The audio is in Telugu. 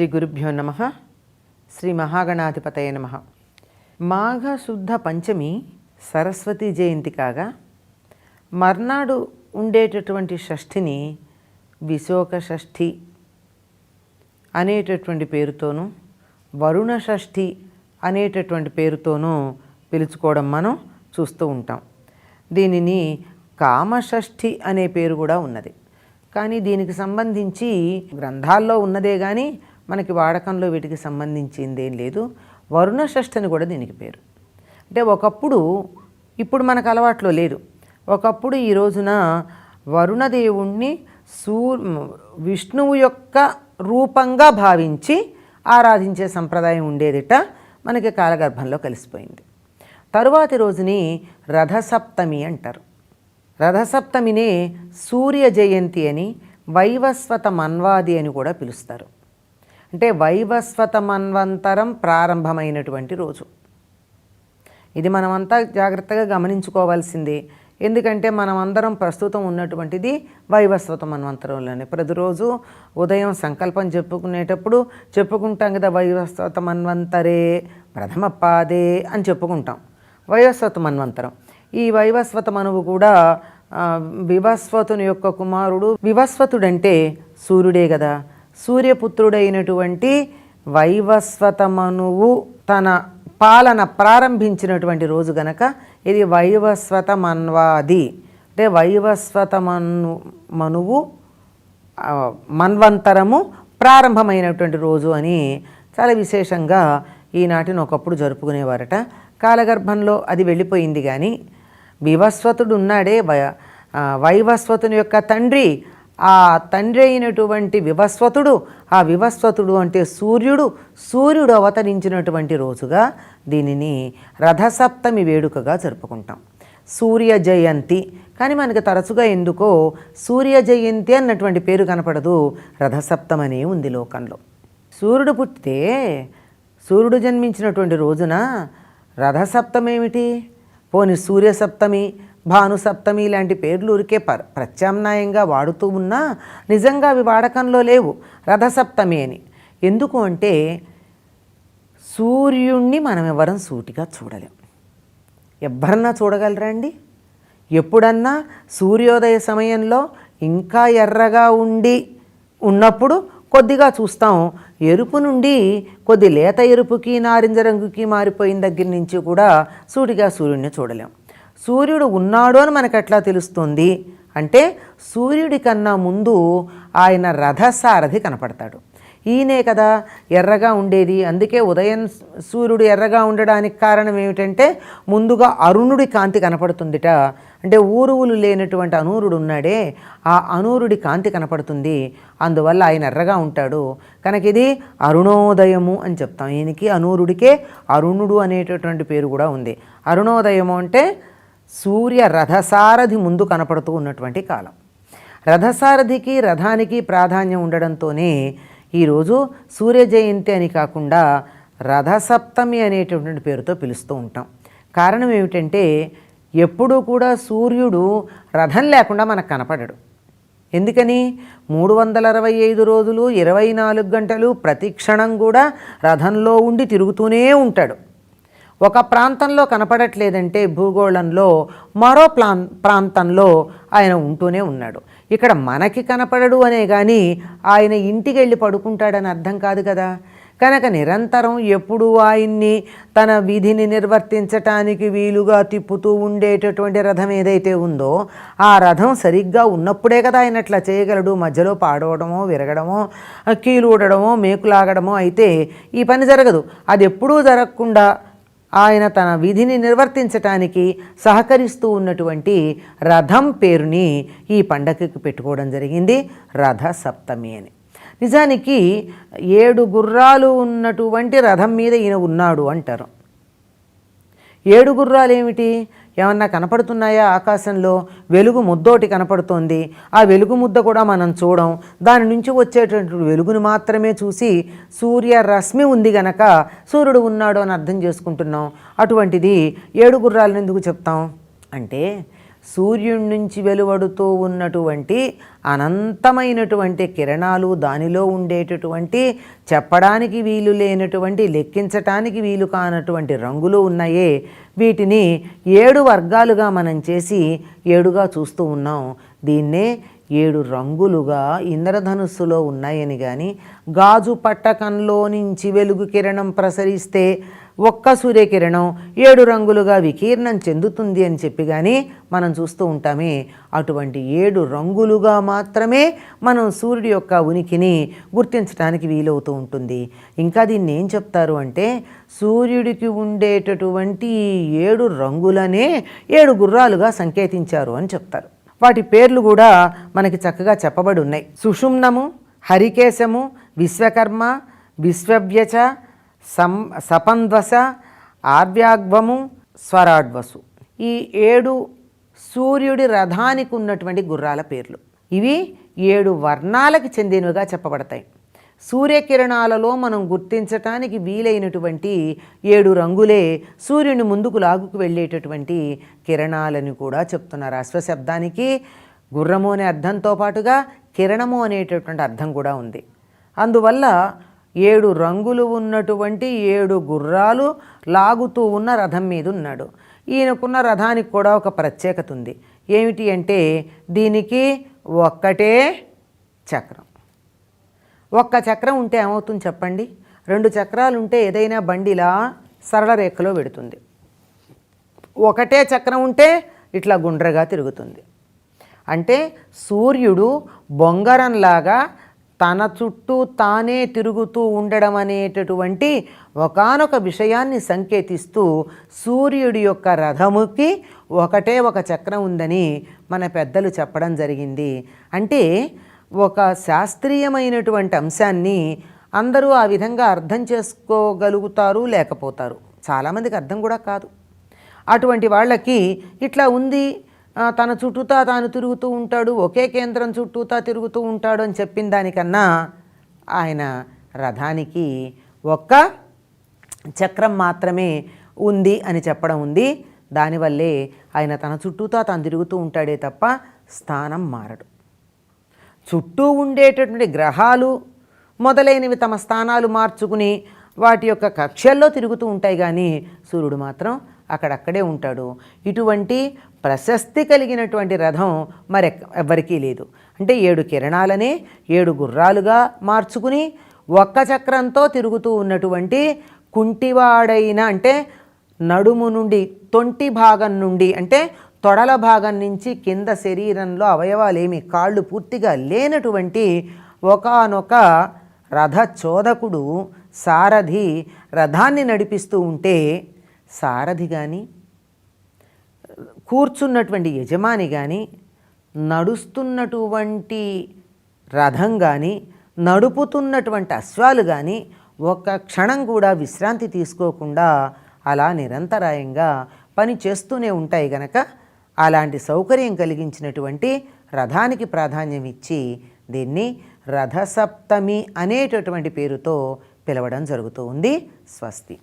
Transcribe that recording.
శ్రీ గురుభ్యో నమ. శ్రీ మహాగణాధిపతయ నమ. మాఘశుద్ధ పంచమి సరస్వతి జయంతి కాగా మర్నాడు ఉండేటటువంటి షష్ఠిని విశోక షష్ఠి అనేటటువంటి పేరుతోనూ వరుణ షష్ఠి అనేటటువంటి పేరుతోనూ పిలుచుకోవడం మనం చూస్తూ ఉంటాం. దీనిని కామషష్ఠి అనే పేరు కూడా ఉన్నది. కానీ దీనికి సంబంధించి గ్రంథాల్లో ఉన్నదే కానీ మనకి వాడకంలో వీటికి సంబంధించింది ఏం లేదు. వరుణ షష్ఠి అని కూడా దీనికి పేరు. అంటే ఒకప్పుడు ఇప్పుడు మనకు అలవాట్లో లేదు. ఒకప్పుడు ఈ రోజున వరుణదేవుణ్ణి సూ విష్ణువు యొక్క రూపంగా భావించి ఆరాధించే సంప్రదాయం ఉండేదిట మనకి కాలగర్భంలో కలిసిపోయింది. తరువాతి రోజుని రథసప్తమి అంటారు. రథసప్తమినే సూర్య జయంతి అని వైవస్వత మన్వాది అని కూడా పిలుస్తారు. అంటే వైవస్వతమన్వంతరం ప్రారంభమైనటువంటి రోజు. ఇది మనమంతా జాగ్రత్తగా గమనించుకోవాల్సిందే. ఎందుకంటే మనం అందరం ప్రస్తుతం ఉన్నటువంటిది వైవస్వత మన్వంతరంలోనే ప్రతిరోజు ఉదయం సంకల్పం చెప్పుకునేటప్పుడు చెప్పుకుంటాం కదా వైవస్వత మన్వంతరే ప్రథమ పాదే అని చెప్పుకుంటాం. వైవస్వత మన్వంతరం ఈ వైవస్వత మనువు కూడా వివస్వతుని యొక్క కుమారుడు వివస్వతుడంటే సూర్యుడే కదా. సూర్యపుత్రుడైనటువంటి వైవస్వతమనువు తన పాలన ప్రారంభించినటువంటి రోజు గనక ఇది వైవస్వత మన్వాది అంటే వైవస్వత మను మనువు మన్వంతరము ప్రారంభమైనటువంటి రోజు అని చాలా విశేషంగా ఈనాటిని ఒకప్పుడు జరుపుకునేవారట. కాలగర్భంలో అది వెళ్ళిపోయింది కానీ వివస్వతుడు ఉన్నాడే వై వైవస్వతుని యొక్క తండ్రి ఆ తండ్రి అయినటువంటి వివస్వతుడు ఆ వివస్వతుడు అంటే సూర్యుడు సూర్యుడు అవతరించినటువంటి రోజుగా దీనిని రథసప్తమి వేడుకగా జరుపుకుంటాం. సూర్య జయంతి. కానీ మనకి తరచుగా ఎందుకో సూర్య జయంతి అన్నటువంటి పేరు కనపడదు రథసప్తమనే ఉంది లోకంలో. సూర్యుడు పుట్టితే సూర్యుడు జన్మించినటువంటి రోజున రథసప్తమేమిటి? పోని సూర్యసప్తమి భానుసప్తమి లాంటి పేర్లు ఊరికే ప ప్రత్యామ్నాయంగా వాడుతూ ఉన్నా నిజంగా అవి వాడకంలో లేవు. రథసప్తమి అని. ఎందుకు అంటే సూర్యుణ్ణి మనం ఎవరం సూటిగా చూడలేం. ఎవ్వరన్నా చూడగలరా అండి? ఎప్పుడన్నా సూర్యోదయ సమయంలో ఇంకా ఎర్రగా ఉండి ఉన్నప్పుడు కొద్దిగా చూస్తాం. ఎరుపు నుండి కొద్ది లేత ఎరుపుకి నారింజ రంగుకి మారిపోయిన దగ్గర నుంచి కూడా సూటిగా సూర్యుడిని చూడలేం. సూర్యుడు ఉన్నాడు అని మనకు ఎట్లా తెలుస్తుంది? అంటే సూర్యుడి కన్నా ముందు ఆయన రథసారథి కనపడతాడు. ఈయనే కదా ఎర్రగా ఉండేది. అందుకే ఉదయం సూర్యుడు ఎర్రగా ఉండడానికి కారణం ఏమిటంటే ముందుగా అరుణుడి కాంతి కనపడుతుందిట. అంటే ఊరువులు లేనటువంటి అనూరుడు ఉన్నాడే. ఆ అనూరుడి కాంతి కనపడుతుంది. అందువల్ల ఆయన ఎర్రగా ఉంటాడు. కనుక ఇది అరుణోదయము అని చెప్తాం. ఈయనకి అనూరుడికే అరుణుడు అనేటటువంటి పేరు కూడా ఉంది. అరుణోదయము అంటే సూర్య రథసారథి ముందు కనపడుతూ ఉన్నటువంటి కాలం. రథసారథికి రథానికి ప్రాధాన్యం ఉండడంతోనే ఈరోజు సూర్య జయంతి అని కాకుండా రథసప్తమి అనేటటువంటి పేరుతో పిలుస్తూ ఉంటాం. కారణం ఏమిటంటే ఎప్పుడూ కూడా సూర్యుడు రథం లేకుండా మనకు కనపడడు. ఎందుకని? మూడు వందల అరవై ఐదు రోజులు ఇరవై నాలుగు గంటలు ప్రతి క్షణం కూడా రథంలో ఉండి తిరుగుతూనే ఉంటాడు. ఒక ప్రాంతంలో కనపడట్లేదంటే భూగోళంలో మరో ప్లాన్ ప్రాంతంలో ఆయన ఉంటూనే ఉన్నాడు. ఇక్కడ మనకి కనపడడు అనే కానీ ఆయన ఇంటికి వెళ్ళి పడుకుంటాడని అర్థం కాదు కదా. కనుక నిరంతరం ఎప్పుడూ ఆయన్ని తన విధిని నిర్వర్తించటానికి వీలుగా తిప్పుతూ ఉండేటటువంటి రథం ఏదైతే ఉందో ఆ రథం సరిగ్గా ఉన్నప్పుడే కదా ఆయన అట్లా చేయగలడు. మధ్యలో పాడవడమో విరగడమో కీలుడడమో మేకులాగడమో అయితే ఈ పని జరగదు. అది ఎప్పుడూ జరగకుండా ఆయన తన విధిని నిర్వర్తించటానికి సహకరిస్తూ ఉన్నటువంటి రథం పేరుని ఈ పండగకి పెట్టుకోవడం జరిగింది రథ సప్తమి అని. నిజానికి ఏడు గుర్రాలు ఉన్నటువంటి రథం మీద ఈయన ఉన్నాడు అంటారు. ఏడు గుర్రాలు ఏమిటి? ఏమన్నా కనపడుతున్నాయా ఆకాశంలో? వెలుగు ముద్దోటి కనపడుతోంది. ఆ వెలుగు ముద్ద కూడా మనం చూడం. దాని నుంచి వచ్చేటటువంటి వెలుగును మాత్రమే చూసి సూర్య రశ్మి ఉంది గనక సూర్యుడు ఉన్నాడు అని అర్థం చేసుకుంటున్నాం. అటువంటిది ఏడు గుర్రాలను ఎందుకు చెప్తాం? అంటే సూర్యుడి నుంచి వెలువడుతూ ఉన్నటువంటి అనంతమైనటువంటి కిరణాలు దానిలో ఉండేటటువంటి చెప్పడానికి వీలు లేనటువంటి లెక్కించటానికి వీలు కానటువంటి రంగులు ఉన్నాయే. వీటిని ఏడు వర్గాలుగా మనం చేసి ఏడుగా చూస్తూ ఉన్నాం. దీన్నే ఏడు రంగులుగా ఇంద్రధనుస్సులో ఉన్నాయని కానీ గాజు పట్టకంలో నుంచి వెలుగు కిరణం ప్రసరిస్తే ఒక్క సూర్యకిరణం ఏడు రంగులుగా వికీర్ణం చెందుతుంది అని చెప్పి కానీ మనం చూస్తూ ఉంటామే. అటువంటి ఏడు రంగులుగా మాత్రమే మనం సూర్యుడి యొక్క ఉనికిని గుర్తించడానికి వీలవుతూ ఉంటుంది. ఇంకా దీన్ని ఏం చెప్తారు అంటే సూర్యుడికి ఉండేటటువంటి ఏడు రంగులనే ఏడు గుర్రాలుగా సంకేతించారు అని చెప్తారు. వాటి పేర్లు కూడా మనకి చక్కగా చెప్పబడి ఉన్నాయి. సుషుమ్నము హరికేశము విశ్వకర్మ విశ్వవ్యచ సం సపంద్వస ఆర్వ్యాగ్వము స్వరాడ్వసు. ఈ ఏడు సూర్యుడి రథానికి ఉన్నటువంటి గుర్రాల పేర్లు. ఇవి ఏడు వర్ణాలకి చెందినవిగా చెప్పబడతాయి. సూర్యకిరణాలలో మనం గుర్తించటానికి వీలైనటువంటి ఏడు రంగులే సూర్యుని ముందుకు లాగుకు వెళ్ళేటటువంటి కిరణాలని కూడా చెప్తున్నారు. అశ్వశబ్దానికి గుర్రము అనే అర్థంతో పాటుగా కిరణము అనేటటువంటి అర్థం కూడా ఉంది. అందువల్ల ఏడు రంగులు ఉన్నటువంటి ఏడు గుర్రాలు లాగుతూ ఉన్న రథం మీద ఉన్నాడు. ఈయనకున్న రథానికి కూడా ఒక ప్రత్యేకత ఉంది. ఏమిటి అంటే దీనికి ఒక్కటే చక్రం. ఒక్క చక్రం ఉంటే ఏమవుతుంది చెప్పండి? రెండు చక్రాలు ఉంటే ఏదైనా బండిలా సరళ రేఖలో పెడుతుంది ఒకటే చక్రం ఉంటే ఇట్లా గుండ్రగా తిరుగుతుంది. అంటే సూర్యుడు బొంగరంలాగా తన చుట్టూ తానే తిరుగుతూ ఉండడం అనేటటువంటి ఒకానొక విషయాన్ని సంకేతిస్తూ సూర్యుడి యొక్క రథముకి ఒకటే ఒక చక్రం ఉందని మన పెద్దలు చెప్పడం జరిగింది. అంటే ఒక శాస్త్రీయమైనటువంటి అంశాన్ని అందరూ ఆ విధంగా అర్థం చేసుకోగలుగుతారు లేకపోతారు. చాలామందికి అర్థం కూడా కాదు. అటువంటి వాళ్ళకి ఇట్లా ఉంది తన చుట్టూతా తాను తిరుగుతూ ఉంటాడు ఒకే కేంద్రం చుట్టూతా తిరుగుతూ ఉంటాడు అని చెప్పిన దానికన్నా ఆయన రథానికి ఒక్క చక్రం మాత్రమే ఉంది అని చెప్పడం ఉంది. దానివల్లే ఆయన తన చుట్టూతా తాను తిరుగుతూ ఉంటాడే తప్ప స్థానం మారడు. చుట్టూ ఉండేటటువంటి గ్రహాలు మొదలైనవి తమ స్థానాలు మార్చుకుని వాటి యొక్క కక్షల్లో తిరుగుతూ ఉంటాయి కానీ సూర్యుడు మాత్రం అక్కడక్కడే ఉంటాడు. ఇటువంటి ప్రశస్తి కలిగినటువంటి రథం మరి ఎవ్వరికీ లేదు. అంటే ఏడు కిరణాలనే ఏడు గుర్రాలుగా మార్చుకుని ఒక్క చక్రంతో తిరుగుతూ ఉన్నటువంటి కుంటివాడైన అంటే నడుము నుండి తొంటి భాగం నుండి అంటే తొడల భాగం నుంచి కింద శరీరంలో అవయవాలేమి కాళ్ళు పూర్తిగా లేనటువంటి ఒకానొక రథ చోదకుడు సారథి రథాన్ని నడిపిస్తూ ఉంటే సారథి కానీ కూర్చున్నటువంటి యజమాని కానీ నడుస్తున్నటువంటి రథం కానీ నడుపుతున్నటువంటి అశ్వాలు కానీ ఒక్క క్షణం కూడా విశ్రాంతి తీసుకోకుండా అలా నిరంతరాయంగా పని చేస్తూనే ఉంటాయి గనక అలాంటి సౌకర్యం కలిగించినటువంటి రథానికి ప్రాధాన్యం ఇచ్చి దీన్ని రథసప్తమి అనేటటువంటి పేరుతో పిలవడం జరుగుతూ ఉంది. స్వస్తి.